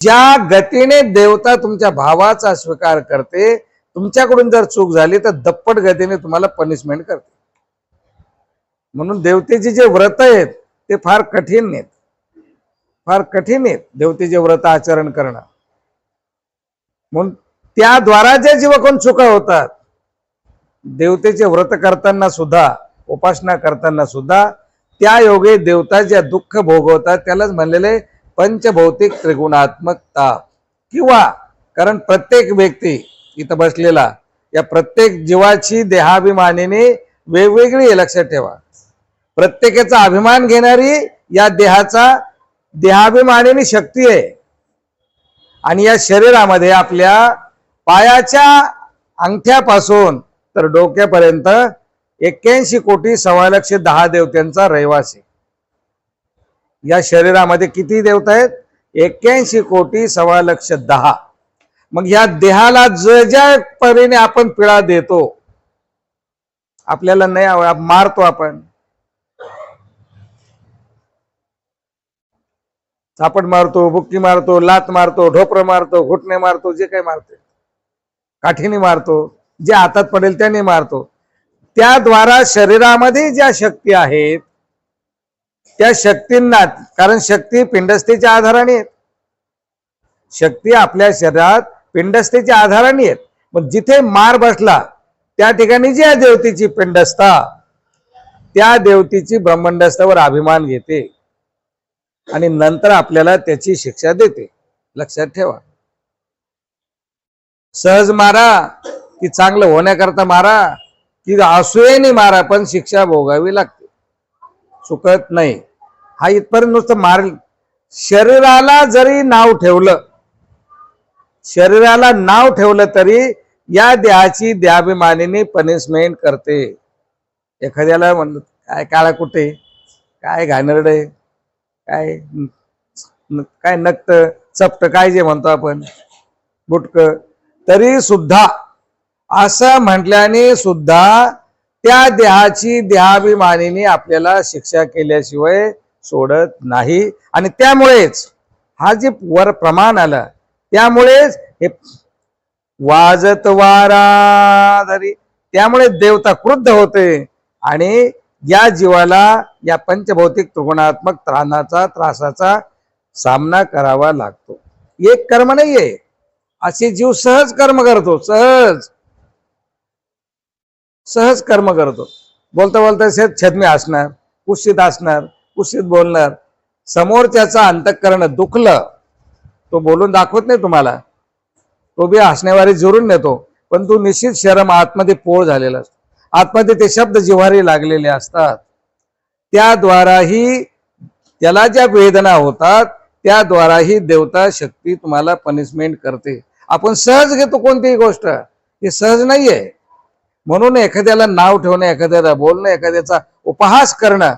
ज्या गतीने देवता तुमच्या भावाचा स्वीकार करते तुमच्याकडून जर चूक झाली तर दप्पट गतीने तुम्हाला पनिशमेंट करते. म्हणून देवतेचे जे व्रत आहेत ते फार कठीण आहेत. फार कठीण आहेत देवतेचे व्रत आचरण करणं. म्हणून त्याद्वारा ज्या जीवकोण चुका होतात देवतेचे व्रत करताना सुद्धा उपासना करताना सुद्धा त्या योगे देवता ज्या दुःख भोगवतात त्यालाच म्हणलेले पंचभौतिक त्रिगुणात्मकता. किंवा कारण प्रत्येक व्यक्ती इथं बसलेला या प्रत्येक जीवाची देहाभिमानीने वेगवेगळी आहे लक्षात ठेवा. प्रत्येकाचा अभिमान घेणारी या देहाचा देहाभिमानीने शक्ती आहे. आणि या शरीरामध्ये आपल्या पायाच्या अंगठ्यापासून तर डोक्यापर्यंत एक्क्याऐंशी कोटी सव्वा लक्ष दहा देवत्यांचा रहिवासी. या शरीरामध्ये किती देवता आहेत? एक्क्याऐंशी कोटी सव्वा लक्ष दहा. मग या देहाला ज ज्या परीने आपण पिळा देतो आपल्याला नाही आव- मारतो आपण. चापट मारतो बुक्की मारतो लात मारतो ढोपर मारतो घुटणे मारतो जे काही मारतो. काठीने मारतो जे हातात पडेल त्याने मारतो. त्याद्वारा शरीरामध्ये ज्या शक्ती आहेत त्या शक्तींना कारण शक्ती पिंडस्थेच्या आधाराने आहेत. शक्ती आपल्या शरीरात पिंडस्थेच्या आधाराने आहेत. मग जिथे मार बसला त्या ठिकाणी ज्या देवतेची पिंडस्था त्या देवतेची ब्रह्मंडस्थावर अभिमान घेते. आणि नंतर आपल्याला त्याची शिक्षा देते. लक्षात ठेवा. सहज मारा की चांगलं होण्याकरता मारा की असूयेने मारा पण शिक्षा भोगावी लागते. चुकत नाही. हा इथपर्यंत नुसतं मार शरीराला जरी नाव ठेवलं शरीराला नाव ठेवलं तरी या देहाची देहाभिमानीने पनिशमेंट करते. एखाद्याला म्हणलं काय काळा कुठे? काय घाणरडे काय काय नक्त? चपट काय जे म्हणतो आपण? बुटक. तरी सुद्धा असं म्हटल्याने सुद्धा त्या देहाची देहाभिमानीने आपल्याला शिक्षा केल्याशिवाय सोडत नाही. आणि त्यामुळेच हा जे वर प्रमाण आला त्यामुळेच हे वाजत वारा धरी त्यामुळे देवता क्रुद्ध होते. आणि या जीवाला या पंचभौतिक त्रिगुणात्मक त्राणाचा त्रासाचा सामना करावा लागतो. एक कर्म नाहीये. असे जीव सहज कर्म करतो सहज. सहज कर्म करतो. बोलता बोलता शेत छदमी असणार कुशीत असणार कुशीत बोलणार. समोरच्याचा अंतकरण दुखलं तो बोलून दाखवत नाही तुम्हाला. तो बी हसण्यावारी जोरून नेतो पण तो निश्चित शरम आतमध्ये पोळ झालेला असतो. आतमध्ये ते शब्द जिव्हारी लागलेले असतात. त्याद्वाराही त्याला ज्या वेदना होतात त्याद्वाराही देवता शक्ती तुम्हाला पनिशमेंट करते. आपण सहज घेतो कोणतीही गोष्ट. हे सहज नाहीये. म्हणून एखाद्याला नाव ठेवणं एखाद्याला बोलणं एखाद्याचा उपहास करणं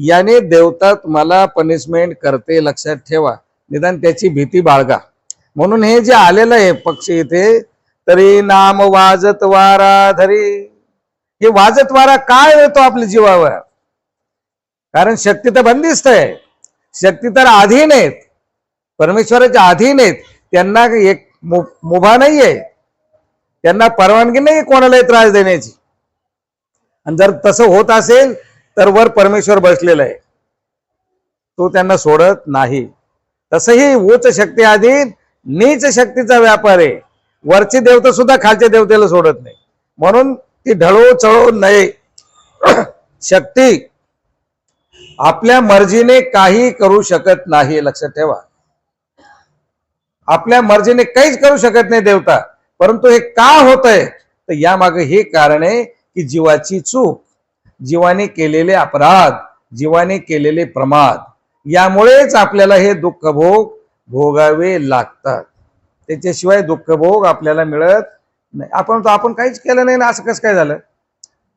याने देवता तुम्हाला पनिशमेंट करते लक्षात ठेवा. निदान त्याची भीती बाळगा. म्हणून हे जे आलेलं आहे पक्षी इथे तरी नाम वाजत वारा धरी. हे वाजत वारा काय येतो आपल्या जीवावर? कारण शक्ती तर बंदिस्त आहे. शक्ती तर अधीन आहेत. परमेश्वराच्या अधीन आहेत. त्यांना एक मु- मुभा नाहीये. त्यांना परवानगी नाही कोणालाही त्रास देण्याची. आणि जर तसं होत असेल तर वर परमेश्वर बसलेला आहे. तो त्यांना सोडत नाही. तसंही उच्च शक्ती आधी नीच शक्तीचा व्यापार आहे. वरची देवता सुद्धा खालच्या देवतेला सोडत नाही. म्हणून ती ढळो चळो नये. शक्ती आपल्या मर्जीने काही करू शकत नाही. लक्षात ठेवा. आपल्या मर्जीने काहीच करू शकत नाही देवता. परंतु हे का होत आहे तर यामागे हे कारण आहे की जीवाची चूक. जीवाने केलेले अपराध जीवाने केलेले प्रमाद. यामुळेच आपल्याला हे दुःख भोग भोगावे लागतात. त्याच्याशिवाय दुःखभोग आपल्याला मिळत नाही. आपण तो आपण काहीच केलं नाही ना असं कसं काय झालं?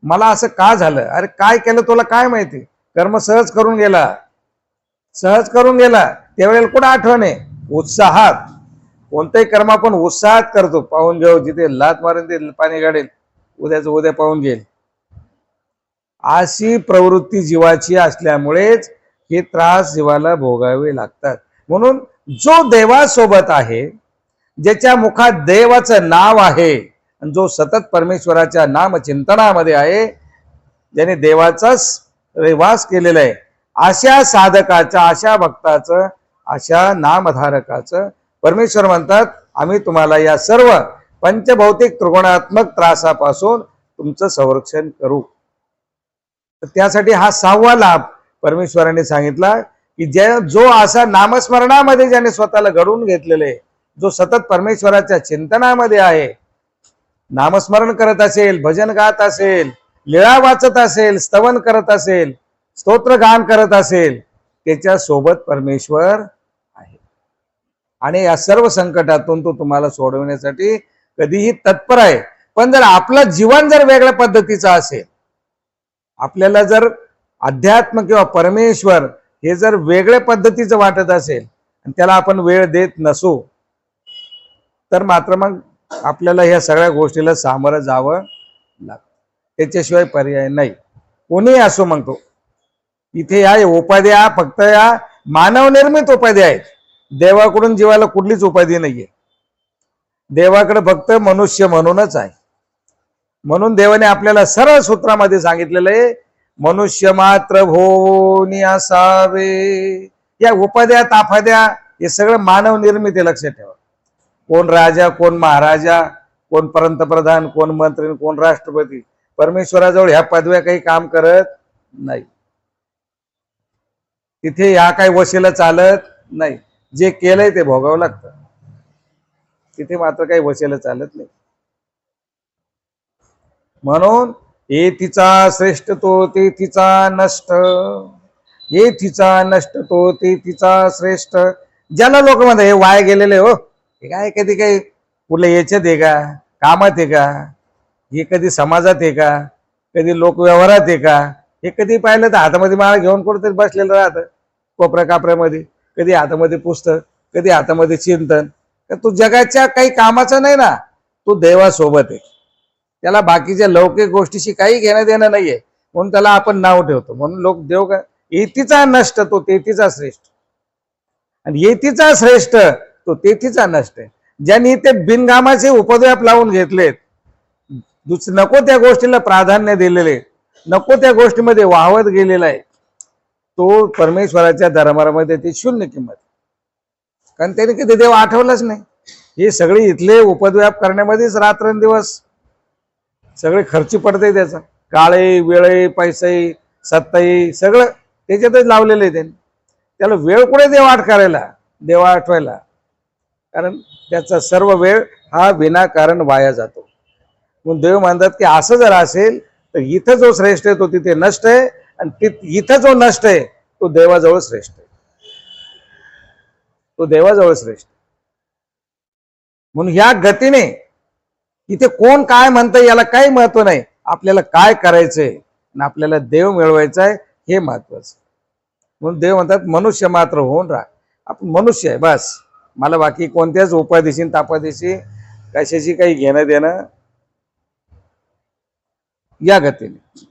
मला असं का झालं? अरे काय केलं तुला काय माहिती? कर्म सहज करून गेला. सहज करून गेला? त्यावेळेला कुठं आठवण आहे? उत्साहात. कोणतंही कर्म आपण उत्साहात करतो. पाहून घेऊ जिथे लात मारून ते पाणी काढेल उद्याचं उद्या पाहून घेईल. अशी प्रवृत्ती जीवाची असल्यामुळेच हे त्रास जीवाला भोगावे लागतात. म्हणून जो देवासोबत आहे ज्याच्या मुखात देवाचं नाव आहे आणि जो सतत परमेश्वराच्या नाम चिंतनामध्ये आहे ज्याने देवाचाच वास केलेला आहे अशा साधकाचं अशा भक्ताचं अशा नामधारकाचं परमेश्वर म्हणतात आम्ही तुम्हाला या सर्व पंचभौतिक त्रिगुणात्मक त्रासापासून तुमचं संरक्षण करू. तर त्यासाठी हा सहावा लाभ परमेश्वराने सांगितला की ज्या जो असा नामस्मरणामध्ये ज्याने स्वतःला घडवून घेतलेले जो सतत परमेश्वराच्या चिंतनामध्ये आहे नामस्मरण करत असेल भजन गात असेल लिळा वाचत असेल स्तवन करत असेल स्तोत्र गान करत असेल त्याच्या सोबत परमेश्वर आहे. आणि या सर्व संकटातून तो तुम्हाला सोडवण्यासाठी कधीही तत्पर आहे. पण जर आपलं जीवन जर वेगळ्या पद्धतीचं असेल आपल्याला जर अध्यात्म किंवा परमेश्वर हे जर वेगळ्या पद्धतीचं वाटत असेल आणि त्याला आपण वेळ देत नसू तर मात्र मग आपल्याला ह्या सगळ्या गोष्टीला सामोरं जावं लागतं. त्याच्याशिवाय पर्याय नाही. कोणीही असो मग तो. इथे या उपाध्या फक्त या मानवनिर्मित उपाध्या आहेत. देवाकडून जीवाला कुठलीच उपाधी नाहीये. देवाकडे फक्त मनुष्य म्हणूनच आहे. म्हणून देवाने आपल्याला सरळ सूत्रामध्ये सांगितलेलं आहे मनुष्य मात्र भोनी असावे. या उपाध्या ताफाद्या हे सगळं मानव निर्मित आहे लक्षात ठेवा. कोण राजा कोण महाराजा कोण पंतप्रधान कोण मंत्री कोण राष्ट्रपती परमेश्वराजवळ ह्या पदव्या काही काम करत नाही. तिथे ह्या काही वशीला चालत नाही. जे केलंय ते भोगावं लागतं. तिथे मात्र काही वशीला चालत नाही. म्हणून हे तिचा श्रेष्ठ तो ते तिचा नष्ट. हे तिचा नष्ट तो ते तिचा श्रेष्ठ. ज्याला लोक म्हणतात हे वाया गेलेले हो. हे काय कधी काही कुठल्या याच्यात आहे का? कामात आहे का? हे कधी समाजात आहे का? कधी लोक व्यवहारात आहे का? हे कधी पाहिलं तर हातामध्ये माळा घेऊन कुठेतरी बसलेलं राहतं कोपऱ्या कापऱ्यामध्ये कधी हातामध्ये पुस्तक कधी हातामध्ये चिंतन. तर तू जगाच्या काही कामाचा नाही ना तू देवासोबत आहे. त्याला बाकीच्या लौकिक गोष्टीशी काही घेणं देणं नाहीये. म्हणून त्याला आपण नाव ठेवतो. म्हणून लोक देव का येतीचा नष्ट तो तेथीचा श्रेष्ठ. आणि येतीचा श्रेष्ठ तो तेथीचा नष्ट आहे. ज्यांनी ते बिनगामाचे उपद्व्याप लावून घेतलेत दुस नको त्या गोष्टीला प्राधान्य दिलेले नको त्या गोष्टीमध्ये वाहवत गेलेला आहे. तो परमेश्वराच्या दरबारामध्ये ती शून्य किंमत कारण त्याने कधी देव आठवलाच नाही. हे सगळे इथले उपद्व्याप करण्यामध्येच रात्रंदिवस सगळे खर्ची पडते त्याचा. काळे वेळे पैसे सत्ताई सगळं त्याच्यातच लावलेलं आहे त्यांनी. त्याला वेळ कुठे देवा आठ करायला? देवा आठवायला. कारण त्याचा सर्व वेळ हा विनाकारण वाया जातो. म्हणून देव म्हणतात की असं जर असेल तर इथं जो श्रेष्ठ आहे तो तिथे नष्ट आहे आणि इथं जो नष्ट आहे तो देवाजवळ श्रेष्ठ आहे. तो देवाजवळ श्रेष्ठ आहे. म्हणून ह्या गतीने इथे कोण काय म्हणतंय याला काही महत्त्व नाही. आपल्याला काय करायचंय आणि आपल्याला देव मिळवायचा आहे हे महत्वाचं. म्हणून देव म्हणतात मनुष्य मात्र होऊन राहा. आपण मनुष्य आहे बस. मला बाकी कोणत्याच उपाधीशी तापादिशी कशाशी काही घेणं देणं या गतीने.